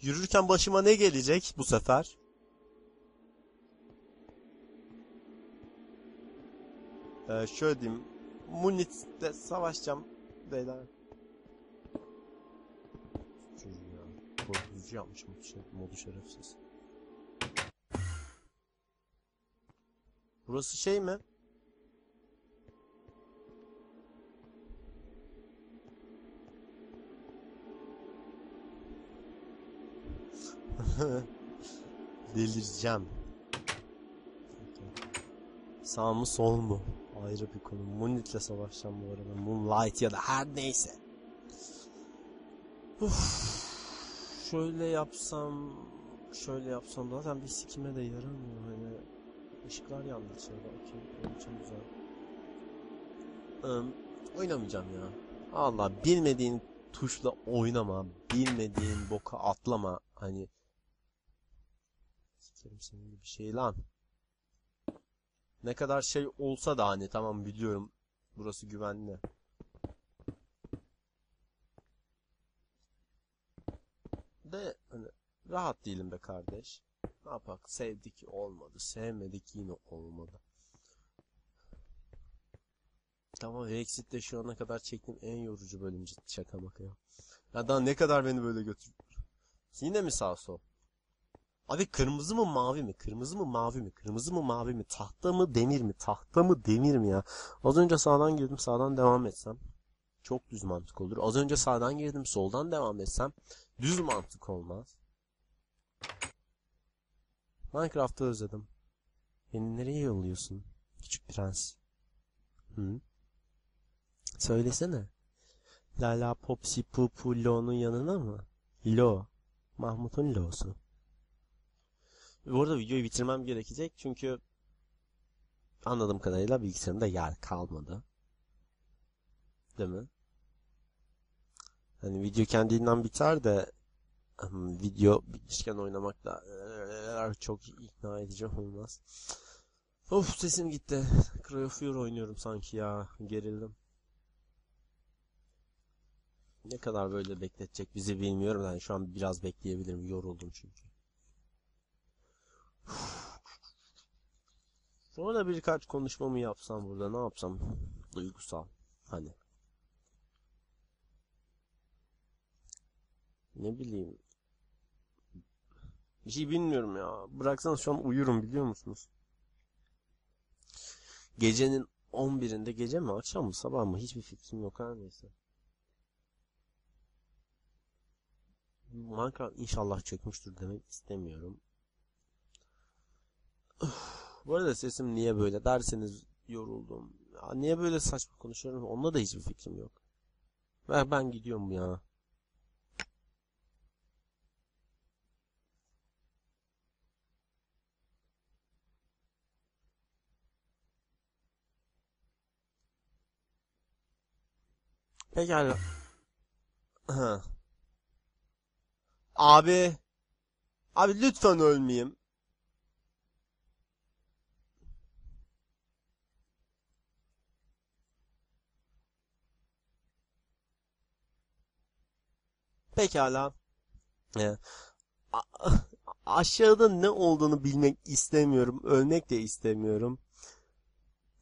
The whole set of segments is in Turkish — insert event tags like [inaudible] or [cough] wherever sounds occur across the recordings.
Yürürken başıma ne gelecek bu sefer? Ee, şöyle diyeyim. Munit'le savaşacağım beyler. Çocuğu ya. Korkutucu yapmış modu şerefsiz. Burası şey mi? [laughs] Delireceğim. Sağ mı sol mu? Ayrı bir konu. Moonlight'le savaşacağım bu arada. Moonlight ya da her neyse. Uf. Şöyle yapsam... Şöyle yapsam zaten bir sikime de yaramıyor. Hani ışıklar yandı içeride. Okey. Onun güzel. Im, oynamayacağım ya. Allah bilmediğin tuşla oynama. Bilmediğin boka atlama. Hani Sikerim senin gibi şey lan. Ne kadar şey olsa da hani tamam biliyorum. Burası güvenli. De hani rahat değilim be kardeş. Ne yapak? Sevdik olmadı. Sevmedik yine olmadı. Tamam Rexit de şu ana kadar çektiğim en yorucu bölüm şaka maka ya. Ya daha ne kadar beni böyle götür. Yine mi sağ sol? Abi kırmızı mı mavi mi? Kırmızı mı mavi mi? Kırmızı mı mavi mi? Tahta mı demir mi? Tahta mı demir mi ya? Az önce sağdan girdim sağdan devam etsem. Çok düz mantık olur. Az önce sağdan girdim soldan devam etsem. Düz mantık olmaz. Minecraft'ı özledim. Beni nereye yolluyorsun? Küçük prens. Hı? Söylesene. Lala Popsi Pupu Lo'nun yanına mı? Lo. Mahmut'un Lo'su. Bu arada videoyu bitirmem gerekecek çünkü anladığım kadarıyla bilgisayarımda yer kalmadı. Değil mi? Hani video kendinden biter de hmm, video bitmişken oynamak da çok ikna edici olmaz. Of sesim gitti. Cry of Fear oynuyorum sanki ya. Gerildim. Ne kadar böyle bekletecek bizi bilmiyorum. Yani şu an biraz bekleyebilirim. Yoruldum çünkü. Sonra da birkaç konuşmamı yapsam burada ne yapsam? Duygusal. Hani. Ne bileyim. Bir şey bilmiyorum ya. Bıraksanız şu an uyurum biliyor musunuz? Gecenin 11'inde gece mi akşam mı sabah mı hiçbir fikrim yok her neyse. Minecraft inşallah çökmüştür demek istemiyorum. Bu arada sesim niye böyle derseniz yoruldum. Ya niye böyle saçma konuşuyorum onda da hiçbir fikrim yok. Ben, ben gidiyorum ya. Pekala. Abi. Abi lütfen ölmeyeyim. Pekala. Ee, [laughs] aşağıda ne olduğunu bilmek istemiyorum. Ölmek de istemiyorum.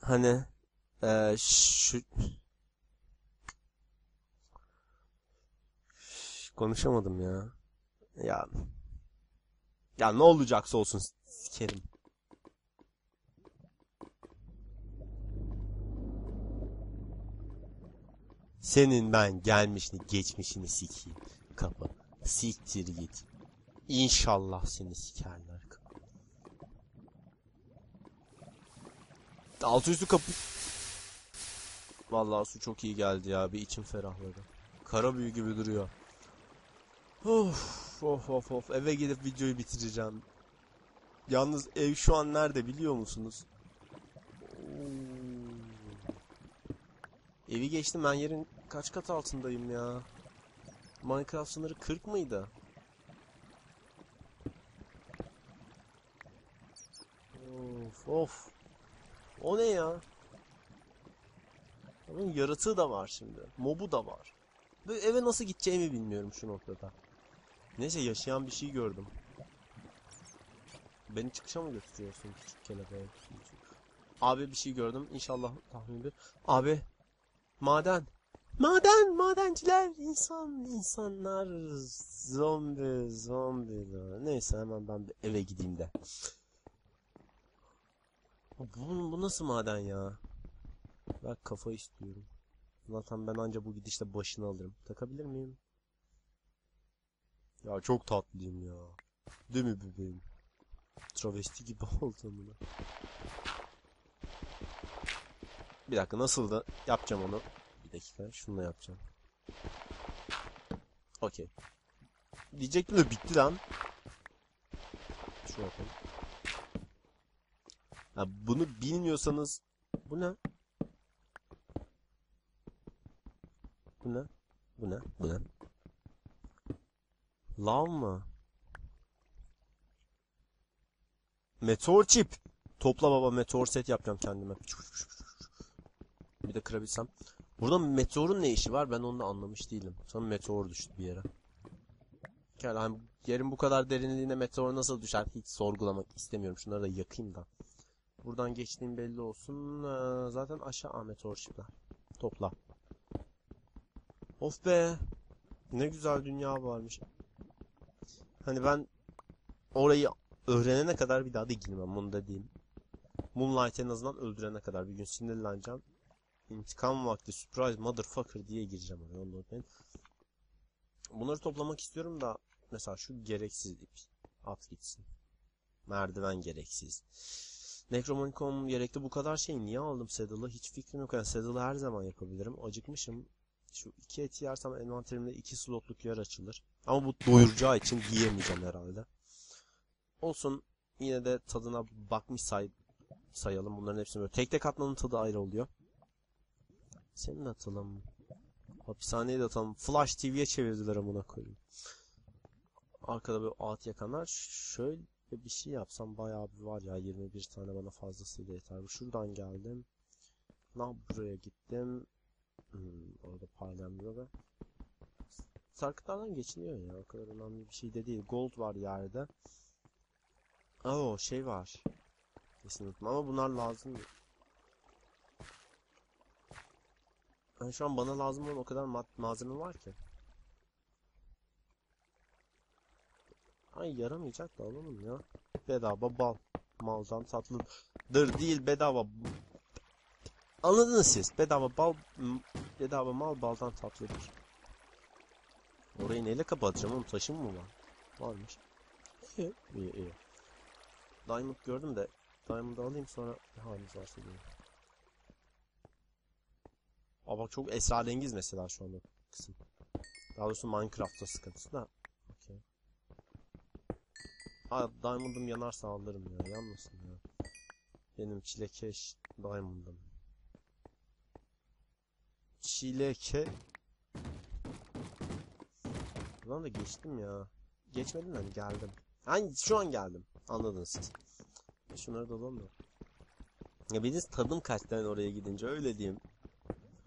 Hani e, şu konuşamadım ya. Ya ya ne olacaksa olsun sikerim. Senin ben gelmişini geçmişini sikeyim. Kapı. Siktir git. İnşallah seni sikerler kapı. Altı üstü kapı. Vallahi su çok iyi geldi ya. Bir içim ferahladı. Kara büyü gibi duruyor. Of of of of. Eve gidip videoyu bitireceğim. Yalnız ev şu an nerede biliyor musunuz? Evi geçtim ben yerin kaç kat altındayım ya? Minecraft sınırı 40 mıydı? Of of. O ne ya? Bunun yaratığı da var şimdi. Mobu da var. Böyle eve nasıl gideceğimi bilmiyorum şu noktada. Neyse yaşayan bir şey gördüm. Beni çıkışa mı götürüyorsun küçük kelebeğe? Abi bir şey gördüm. İnşallah tahmin bir. Abi maden. Maden, madenciler, insan, insanlar, zombi, zombi. Neyse hemen ben bir eve gideyim de. Bu, bu nasıl maden ya? Ben kafa istiyorum. Zaten ben anca bu gidişte başını alırım. Takabilir miyim? Ya çok tatlıyım ya. Değil mi bebeğim? Travesti gibi [laughs] oldum buna. Bir dakika nasıl da yapacağım onu. Dakika şununla yapacağım. Okey. Diyecektim de bitti lan. Şunu yapalım. Ha, bunu bilmiyorsanız bu ne? Bu ne? Bu ne? Bu ne? Lav mı? Meteor çip. Topla baba meteor set yapacağım kendime. Bir de kırabilsem. Burada meteorun ne işi var ben onu da anlamış değilim. Sonra meteor düştü bir yere. Yani hani yerin bu kadar derinliğine meteor nasıl düşer hiç sorgulamak istemiyorum. Şunları da yakayım da. Buradan geçtiğim belli olsun. Ee, zaten aşağı meteor çipler. Topla. Of be. Ne güzel dünya varmış. Hani ben orayı öğrenene kadar bir daha da girmem bunu da diyeyim. Moonlight en azından öldürene kadar bir gün sinirleneceğim. İntikam vakti surprise motherfucker diye gireceğim oraya onu unutmayın. Bunları toplamak istiyorum da mesela şu gereksiz ip. At gitsin. Merdiven gereksiz. Necromonicon gerekli bu kadar şey niye aldım Saddle'ı hiç fikrim yok. Yani Saddle'ı her zaman yapabilirim. Acıkmışım. Şu iki eti yersem envanterimde iki slotluk yer açılır. Ama bu doyuracağı için giyemeyeceğim herhalde. Olsun yine de tadına bakmış say sayalım. Bunların hepsini böyle. Tek tek atmanın tadı ayrı oluyor. Senin atalım. Hapishaneye de atalım. Flash TV'ye çevirdiler amına koyayım. Arkada böyle at yakanlar. Şöyle bir şey yapsam bayağı bir var ya. 21 tane bana fazlasıyla yeter. Şuradan geldim. Lan buraya gittim. Hmm, orada parlayan bir ve sarkıtlardan geçiniyor ya. O kadar önemli bir şey de değil. Gold var yerde. Oo şey var. Kesin unutma ama bunlar lazım. Yani şu an bana lazım olan o kadar ma malzeme var ki. Ay yaramayacak da alalım ya. Bedava bal. Maldan tatlıdır değil bedava. Anladınız siz. Bedava bal bedava mal baldan tatlıdır. Orayı neyle kapatacağım oğlum? Taşım mı var? Varmış. İyi iyi. iyi. Diamond gördüm de Diamond'ı alayım sonra ne haliniz varsa görün. Bak çok esrarengiz mesela şu anda kısım. Daha doğrusu Minecraft'ta sıkıntısı da. Okay. Aa Diamond'ım yanarsa alırım ya. Yanmasın ya. Benim çilekeş Diamond'ım. Çileke... Buradan da geçtim ya. Geçmedim hani geldim. Hani şu an geldim. Anladınız siz. Şunları da alalım da. Ya benim tadım hani oraya gidince öyle diyeyim.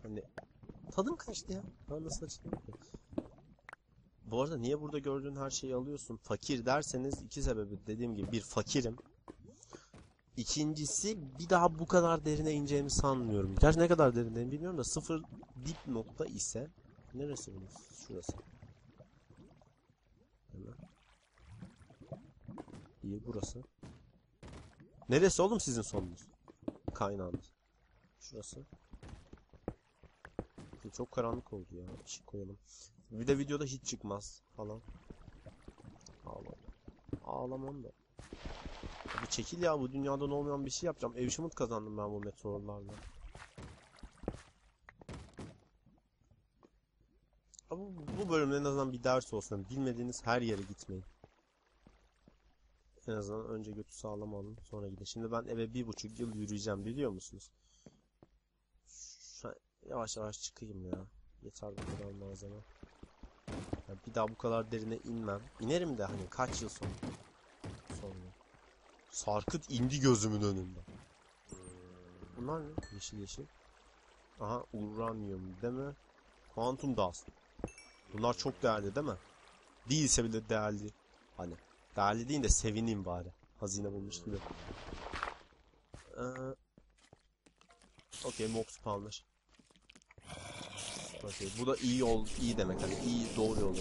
Hani tadım kaçtı ya. Ben nasıl açıklayayım? Bu arada niye burada gördüğün her şeyi alıyorsun? Fakir derseniz iki sebebi dediğim gibi bir fakirim. İkincisi bir daha bu kadar derine ineceğimi sanmıyorum. Gerçi ne kadar derindeyim bilmiyorum da sıfır dip nokta ise neresi bunun? Şurası. İyi burası. Neresi oğlum sizin sonunuz? Kaynağınız. Şurası. Çok karanlık oldu ya. Işık koyalım. Bir de videoda hiç çıkmaz falan. Ağlam. Ağlamam da. Abi çekil ya bu dünyadan olmayan bir şey yapacağım. Evşimut kazandım ben bu meteorlarla. Abi bu bölümde en azından bir ders olsun. Bilmediğiniz her yere gitmeyin. En azından önce götü sağlam alın sonra gidin. Şimdi ben eve bir buçuk yıl yürüyeceğim biliyor musunuz? Yavaş yavaş çıkayım ya. Yeter bu kadar malzeme. Ya bir daha bu kadar derine inmem. İnerim de hani kaç yıl sonra. Sonra. Sarkıt indi gözümün önünde. Bunlar ne? Yeşil yeşil. Aha uranyum değil mi? Quantum dust. Bunlar çok değerli değil mi? Değilse bile değerli. Hani değerli değil de sevineyim bari. Hazine bulmuş gibi. Ee, Okey mob spawner. Okey bu da iyi yol iyi demek hani iyi doğru yol.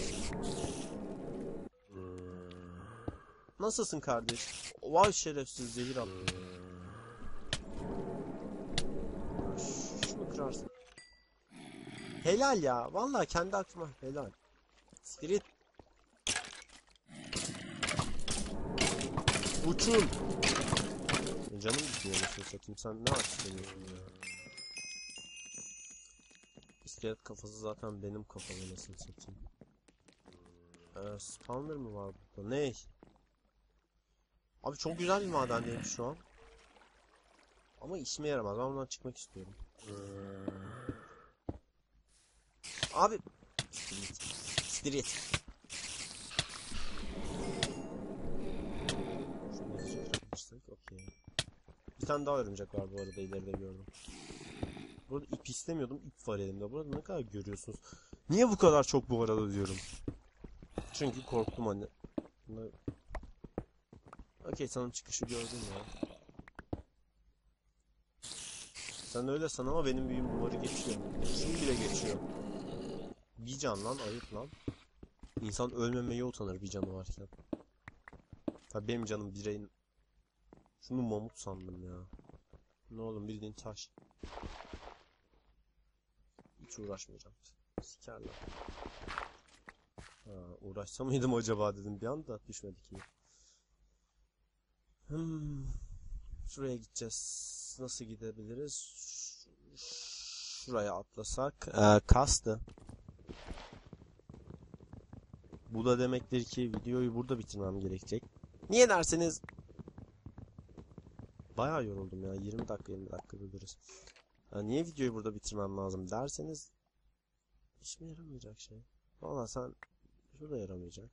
Nasılsın kardeş? Vay şerefsiz zehir attı. Şunu kırarsın. Helal ya. Vallahi kendi aklıma helal. Spirit. Uçun. Canım gitmiyor nasıl satayım. Sen ne açtırıyorsun ya? İskelet kafası zaten benim kafam nasıl satayım. Ee, spawner mı var burada? Ne? Abi çok güzel bir madendeyim şu an. Ama işime yaramaz. Ben bundan çıkmak istiyorum. Abi. Okey. Bir tane daha örümcek var bu arada ileride gördüm. Burada ip istemiyordum. ip var elimde. Burada ne kadar görüyorsunuz. Niye bu kadar çok bu arada diyorum. Çünkü korktum anne. Bunlar... Okey sanırım çıkışı gördün ya. Sen öyle san ama benim büyüm duvarı geçiyor. Şunu bile geçiyor. Bir can lan ayıp lan. İnsan ölmemeye utanır bir canı varken. Tabi benim canım bireyin. Şunu mamut sandım ya. Ne oğlum bildiğin taş. Hiç uğraşmayacağım. Sikerler. Ha, uğraşsa mıydım acaba dedim bir anda düşmedik iyi. Hmm. Şuraya gideceğiz. Nasıl gidebiliriz? Şuraya atlasak. Ee, kastı. Bu da demektir ki videoyu burada bitirmem gerekecek. Niye derseniz Bayağı yoruldum ya. 20 dakika 20 dakika dururuz. Niye videoyu burada bitirmem lazım derseniz işime yaramayacak şey. Valla sen şurada yaramayacak.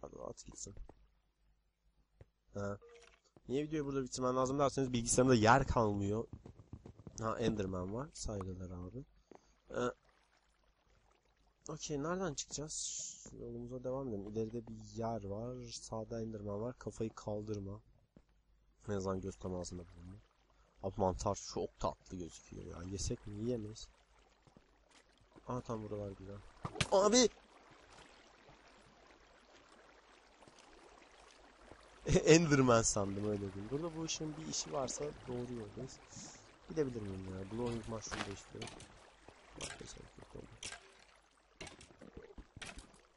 Hadi at gitsin. Ha. Niye videoyu burada bitirmem lazım derseniz bilgisayarımda yer kalmıyor. Ha Enderman var. Saygılar abi. Ee, Okey nereden çıkacağız? Yolumuza devam edelim. İleride bir yer var. Sağda Enderman var. Kafayı kaldırma. En azından göz temasında bulunma. Abi mantar çok tatlı gözüküyor ya. Yesek mi? Yiyemeyiz. Aa tam buralar güzel. Abi! [laughs] Enderman sandım öyle diyeyim. Burada bu işin bir işi varsa doğru yoldayız. Gidebilir miyim ya? Blowing mushroom da.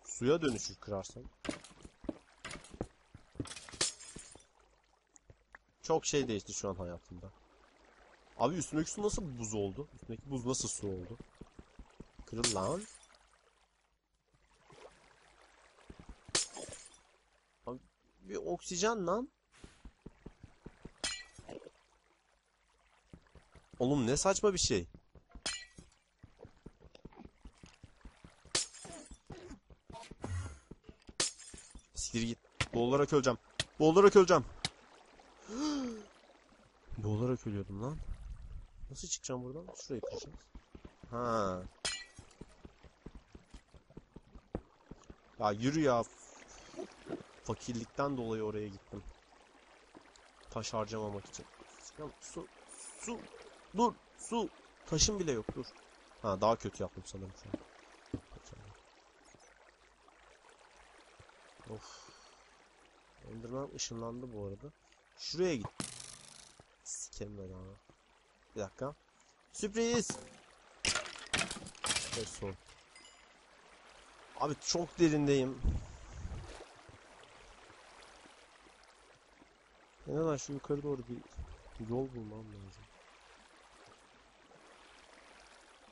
Suya dönüşür kırarsan. Çok şey değişti şu an hayatımda. Abi üstündeki su nasıl buz oldu? Üstündeki buz nasıl su oldu? Kırıl lan. Abi bir oksijen lan. Oğlum ne saçma bir şey. Siktir git. Boğularak öleceğim. Boğularak öleceğim. Boğularak ölüyordum lan. Nasıl çıkacağım buradan? Şurayı kıracağız. Ha. Ya yürü ya. Fakirlikten dolayı oraya gittim. Taş harcamamak için. Su, su, dur, su. Taşım bile yok, dur. Ha daha kötü yaptım sanırım şu an. Of. Enderman ışınlandı bu arada. Şuraya git. Sikerim ben abi. Bir dakika. Sürpriz. Evet son. Abi çok derindeyim. En azından şu yukarı doğru bir yol bulmam lazım.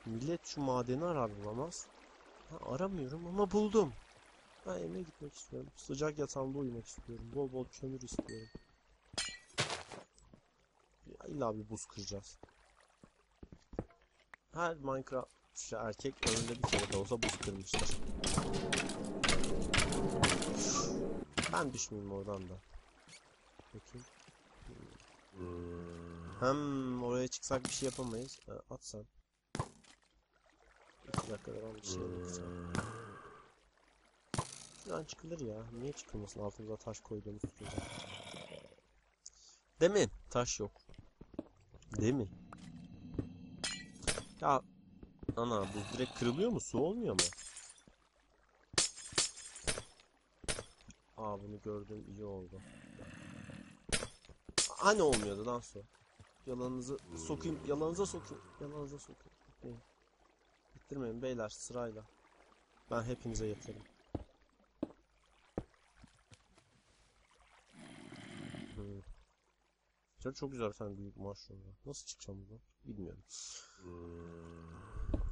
Millet şu madeni arar bulamaz. Ha, aramıyorum ama buldum. Ben evime gitmek istiyorum. Sıcak yatağımda uyumak istiyorum. Bol bol kömür istiyorum. İlla bir buz kıracağız. Her Minecraft işte erkek önünde bir kere de olsa buz kırmıştır. Ben düşmeyeyim oradan da. Bakayım. Hem oraya çıksak bir şey yapamayız. Ha, at sen. İki dakikada ben bir şey yapacağım. Şuradan çıkılır ya. Niye çıkılmasın altımıza taş koyduğumuz sürece. Mi? Taş yok. Değil mi? Ya ana bu direkt kırılıyor mu? Su olmuyor mu? Aa bunu gördüm iyi oldu. Hani olmuyordu lan su? Yalanınızı sokayım, yalanınıza sokayım, yalanınıza sokayım. Bitmeyin. Bittirmeyin beyler sırayla. Ben hepinize yeterim. Hmm. Çok, çok güzel tane büyük mushroom. Nasıl çıkacağım buradan? Bilmiyorum.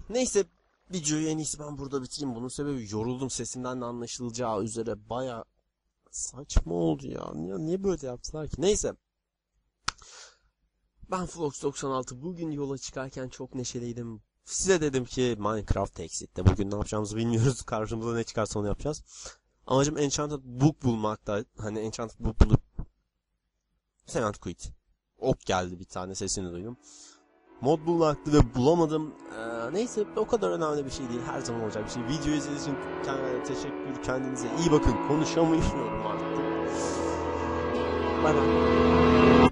Neyse videoyu en iyisi ben burada bitireyim. Bunun sebebi yoruldum sesimden de anlaşılacağı üzere baya saçma oldu ya. Niye, niye böyle yaptılar ki? Neyse. Ben Flox 96 bugün yola çıkarken çok neşeliydim. Size dedim ki Minecraft Exit'te bugün ne yapacağımızı bilmiyoruz. [laughs] Karşımıza ne çıkarsa onu yapacağız. Amacım Enchanted Book bulmakta. Hani Enchanted Book bulup Cement Quit. Ok geldi bir tane sesini duydum. Mod bulmaktı ve bulamadım. Ee, neyse o kadar önemli bir şey değil. Her zaman olacak bir şey. Video izlediğiniz için kendine teşekkür. Kendinize iyi bakın. Konuşamıyorum artık. Bay bay.